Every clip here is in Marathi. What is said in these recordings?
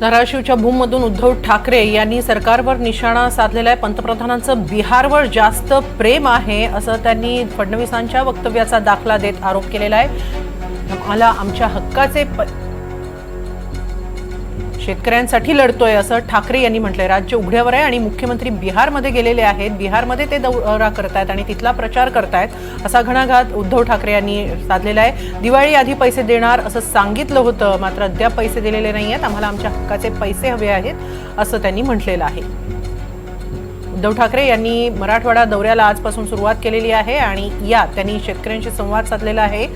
धाराशिवच्या भूममधून उद्धव ठाकरे यांनी सरकारवर निशाणा साधलेला आहे पंतप्रधानांचं बिहारवर जास्त प्रेम आहे असं त्यांनी फडणवीसांच्या वक्तव्याचा दाखला देत आरोप केलेला आहे आम्हाला आमच्या हक्काचे प- शेतकऱ्यांसाठी लढतोय असं ठाकरे यांनी म्हटलंय. राज्य उघड्यावर आहे आणि मुख्यमंत्री बिहारमध्ये गेलेले आहेत. बिहारमध्ये ते दौरा करतायत आणि तिथला प्रचार करतायत असा घणाघात उद्धव ठाकरे यांनी साधलेला आहे. दिवाळी आधी पैसे देणार असं सांगितलं होतं मात्र अद्याप पैसे दिलेले नाही आहेत आम्हाला आमच्या हक्काचे पैसे हवे आहेत असं त्यांनी म्हटलेलं आहे. उद्धव ठाकरे यांनी मराठवाडा दौऱ्याला आजपासून सुरुवात केलेली आहे आणि यात त्यांनी शेतकऱ्यांशी संवाद साधलेला आहे.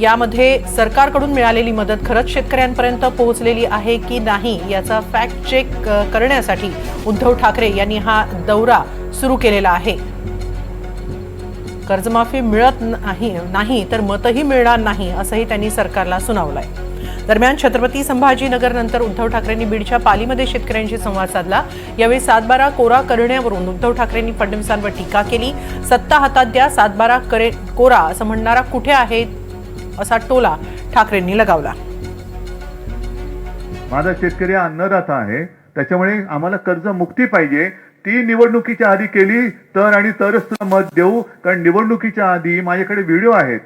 यामध्ये सरकारकडून मिळालेली मदत खरंच शेतकऱ्यांपर्यंत पोहोचलेली आहे की नाही याचा फॅक्ट चेक करण्यासाठी उद्धव ठाकरे यांनी हा दौरा सुरू केलेला आहे. कर्जमाफी मिळत नाही नाही तर मतही मिळणार नाही असंही त्यांनी सरकारला सुनावलंय. दरम्यान छत्रपती संभाजीनगर नंतर उद्धव ठाकरेंनी बीडच्या पालीमध्ये शेतकऱ्यांशी संवाद साधला. यावेळी सातबारा कोरा करण्यावरून उद्धव ठाकरेंनी फडणवीसांवर टीका केली. सत्ता हातात द्या सातबारा करे कोरा असं म्हणणारा कुठे आहे असा टोला ठाकरेंनी लगावला. माझा शेतकरी अन्नदाता आहे. त्याच्यामुळे आम्हाला कर्ज मुक्ती पाहिजे. ती निवडणुकीच्या आधी केली तर आणि तरच तुला मत देऊ कारण निवडणुकीच्या आधी माझ्याकडे व्हिडिओ आहेत.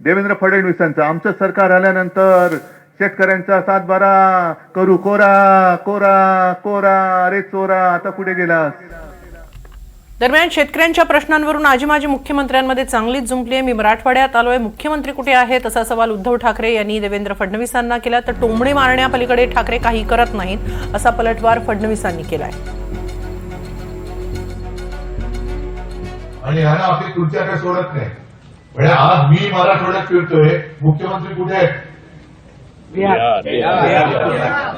देवेंद्र फडणवीसांचा. आमचं सरकार आल्यानंतर शेतकऱ्यांचा सातबारा करू. कोरा कोरा कोरा अरे चोरा आता कुठे गेलास? दरम्यान शेतकऱ्यांच्या प्रश्नांवरून आजी माजी मुख्यमंत्र्यांमध्ये चांगलीच जुंपली आहे. मी मराठवाड्यात आलोय. मुख्यमंत्री कुठे आहेत? असा सवाल उद्धव ठाकरे यांनी देवेंद्र फडणवीसांना केला. तर टोमणे मारण्यापलीकडे ठाकरे काही करत नाहीत असा पलटवार फडणवीसांनी केलाय. आणि ह्याला आपली खुर्च्या काय सोडत नाही. म्हणजे आज मी मराठवाड्यात फिरतोय. मुख्यमंत्री कुठे आहेत?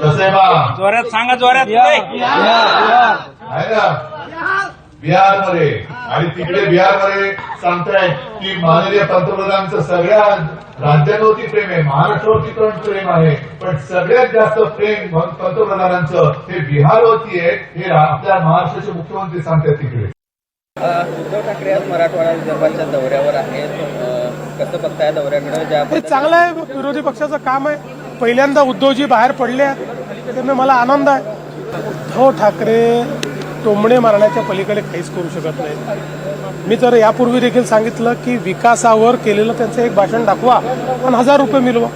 कसं आहे बा. जोरात सांगा जोरात. आहे ना? बिहारमध्ये. आणि तिकडे बिहारमध्ये सांगताय की माननीय पंतप्रधानांचं सगळ्या राज्यांवरती प्रेम आहे महाराष्ट्रावरती पण प्रेम आहे. पण सगळ्यात जास्त प्रेम पं- पंतप्रधानांचं हे बिहारवरती आहे हे आपल्या महाराष्ट्राचे मुख्यमंत्री सांगतात तिकडे. अ, उद्धव ठाकरे आज मराठवाडा विदर्भाच्या दौऱ्यावर आहेत. कसं बघताय दौऱ्याकडे? ज्या चांगलं आहे विरोधी पक्षाचं काम आहे. पहिल्यांदा उद्धवजी बाहेर पडले आहेत. त्यामुळे मला आनंद आहे. उद्धव ठाकरे टोमणे मारण्याच्या पलीकडे काहीच करू शकत नाही. मी तर यापूर्वी देखील सांगितलं की विकासावर केलेलं त्यांचं एक भाषण दाखवा पण हजार रुपये मिळवा.